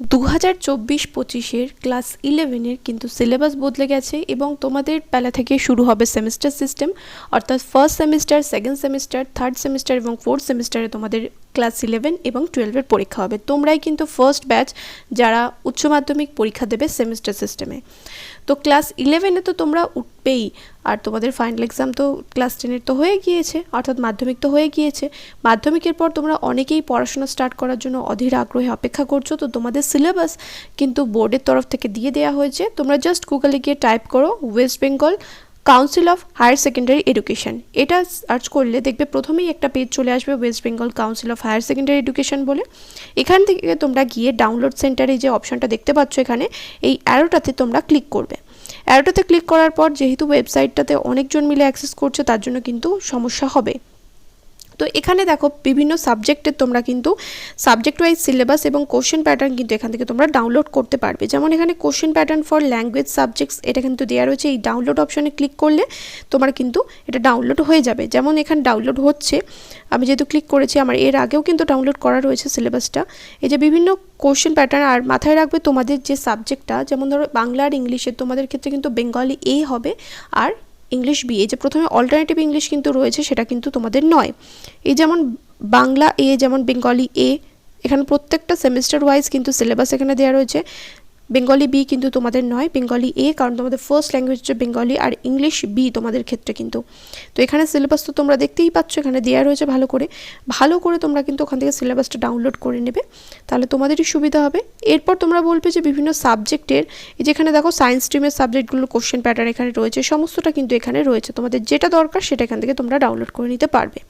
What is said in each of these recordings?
দু হাজার চব্বিশ পঁচিশের ক্লাস ইলেভেনের কিন্তু সিলেবাস বদলে গেছে এবং তোমাদের বেলা থেকে শুরু হবে সেমিস্টার সিস্টেম, অর্থাৎ first semester second semester third semester এবং ফোর্থ সেমিস্টারে তোমাদের ক্লাস ইলেভেন এবং টুয়েলভের পরীক্ষা হবে। তোমরাই কিন্তু ফার্স্ট ব্যাচ যারা উচ্চ মাধ্যমিক পরীক্ষা দেবে সেমিস্টার সিস্টেমে তো ক্লাস ইলেভেনে তো তোমরা উঠবেই। আর তোমাদের ফাইনাল এক্সাম তো ক্লাস টেনের তো হয়ে গিয়েছে, অর্থাৎ মাধ্যমিক তো হয়ে গিয়েছে। মাধ্যমিকের পর তোমরা অনেকেই পড়াশোনা স্টার্ট করার জন্য অধীর আগ্রহে অপেক্ষা করছ। তো তোমাদের সিলেবাস কিন্তু বোর্ডের তরফ থেকে দিয়ে দেওয়া হয়েছে। তোমরা জাস্ট গুগলে গিয়ে টাইপ করো West Bengal council of higher secondary education এটা সার্চ করলে দেখবে প্রথমেই একটা পেজ চলে আসবে West Bengal council of higher secondary education বলে। এখান থেকে তোমরা গিয়ে ডাউনলোড সেন্টারে যে অপশনটা দেখতে পাচ্ছ এখানে, এই অ্যারোটাতে তোমরা ক্লিক করবে। অ্যারোটাতে ক্লিক করার পর যেহেতু ওয়েবসাইটটাতে অনেকজন মিলে অ্যাক্সেস করছে, তার জন্য কিন্তু সমস্যা হবে। তো এখানে দেখো বিভিন্ন সাবজেক্টের তোমরা কিন্তু সাবজেক্ট ওয়াইজ সিলেবাস এবং কোশ্চেন প্যাটার্ন কিন্তু এখান থেকে তোমরা ডাউনলোড করতে পারবে। যেমন এখানে question pattern for language subjects এটা কিন্তু দেওয়া রয়েছে। এই ডাউনলোড অপশনে ক্লিক করলে তোমার কিন্তু এটা ডাউনলোড হয়ে যাবে। যেমন এখানে ডাউনলোড হচ্ছে, আমি যেহেতু ক্লিক করেছি, আমার এর আগেও কিন্তু ডাউনলোড করা রয়েছে সিলেবাসটা এই যে বিভিন্ন কোশ্চেন প্যাটার্ন আর মাথায় রাখবে তোমাদের যে সাবজেক্টটা যেমন ধরো বাংলা আর ইংলিশের তোমাদের ক্ষেত্রে কিন্তু বেঙ্গলি এ হবে, আর ইংলিশ বি, এই যে প্রথমে অল্টারনেটিভ ইংলিশ কিন্তু রয়েছে, সেটা কিন্তু তোমাদের নয়। এই যেমন বাংলা এ, যেমন বেঙ্গলি এ, এখানে প্রত্যেকটা সেমিস্টার ওয়াইজ কিন্তু সিলেবাস এখানে দেওয়া রয়েছে। বেঙ্গলি বি কিন্তু তোমাদের নয় বেঙ্গলি এ কারণ তোমাদের ফার্স্ট ল্যাঙ্গুয়েজ হচ্ছে বেঙ্গলি আর ইংলিশ বি তোমাদের ক্ষেত্রে কিন্তু। তো এখানে সিলেবাস তো তোমরা দেখতেই পাচ্ছ, এখানে দেওয়া রয়েছে ভালো করে। ভালো করে তোমরা কিন্তু ওখান থেকে সিলেবাসটা ডাউনলোড করে নেবে। তাহলে তোমাদেরই সুবিধা হবে। এরপর তোমরা বলবে যে বিভিন্ন সাবজেক্টের এই যেখানে দেখো সায়েন্স স্ট্রিমের সাবজেক্টগুলো কোশ্চেন প্যাটার্ন এখানে রয়েছে, সমস্তটা কিন্তু এখানে রয়েছে। তোমাদের যেটা দরকার সেটা এখান থেকে তোমরা ডাউনলোড করে নিতে পারবে।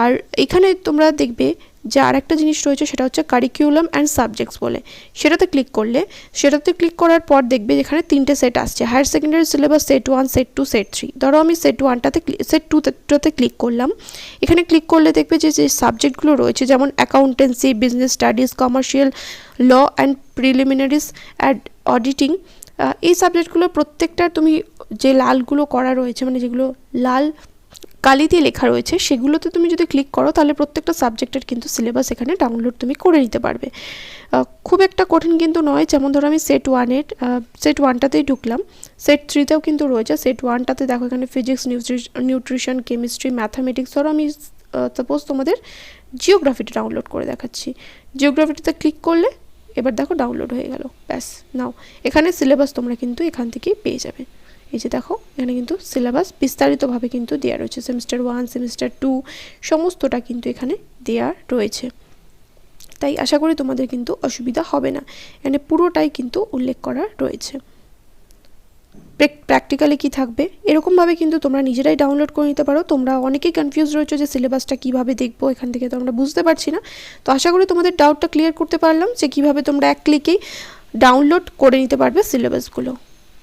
আর এখানে তোমরা দেখবে যে আর একটা জিনিস রয়েছে সেটা হচ্ছে কারিকুলাম অ্যান্ড সাবজেক্টস বলে। সেটাতে ক্লিক করলে, সেটাতে ক্লিক করার পর দেখবে যেখানে তিনটে সেট আসছে। Higher secondary syllabus set one set two set three ধরো আমি সেট ওয়ানটাতে সেট টুতে ক্লিক করলাম। এখানে ক্লিক করলে দেখবে যে যে সাবজেক্টগুলো রয়েছে যেমন accountancy business studies commercial law and preliminaries and auditing এই সাবজেক্টগুলো প্রত্যেকটা তুমি যে লালগুলো করা রয়েছে মানে যেগুলো লাল কালি দিয়ে লেখা রয়েছে, সেগুলোতে তুমি যদি ক্লিক করো, তাহলে প্রত্যেকটা সাবজেক্টের কিন্তু সিলেবাস এখানে ডাউনলোড তুমি করে নিতে পারবে। খুব একটা কঠিন কিন্তু নয়, যেমন ধরো আমি সেট ওয়ানের সেট ওয়ানটাতেই ঢুকলাম সেট থ্রিতেও কিন্তু রয়েছে সেট ওয়ানটাতে দেখো এখানে ফিজিক্স নিউট্রিশন কেমিস্ট্রি ম্যাথামেটিক্স ধরো আমি সাপোজ তোমাদের জিওগ্রাফিটা ডাউনলোড করে দেখাচ্ছি। জিওগ্রাফিটাতে ক্লিক করলে, এবার দেখো ডাউনলোড হয়ে গেল, ব্যাস, নাও। এখানে সিলেবাস তোমরা কিন্তু এখান থেকেই পেয়ে যাবে। এই যে দেখো, এখানে কিন্তু সিলেবাস বিস্তারিতভাবে কিন্তু দেওয়া রয়েছে। সেমিস্টার ওয়ান সেমিস্টার টু সমস্তটা কিন্তু এখানে দেওয়া রয়েছে। তাই আশা করি তোমাদের কিন্তু অসুবিধা হবে না। এখানে পুরোটাই কিন্তু উল্লেখ করা রয়েছে। প্র্যাকটিক্যালি কি থাকবে? এরকমভাবে কিন্তু তোমরা নিজেরাই ডাউনলোড করে নিতে পারো। তোমরা অনেকেই কনফিউজ রয়েছে যে সিলেবাসটা কীভাবে দেখব, এখান থেকে তো আমরা বুঝতে পারছি না। তো আশা করি তোমাদের ডাউটটা ক্লিয়ার করতে পারলাম যে কীভাবে তোমরা এক ক্লিকেই ডাউনলোড করে নিতে পারবে সিলেবাসগুলো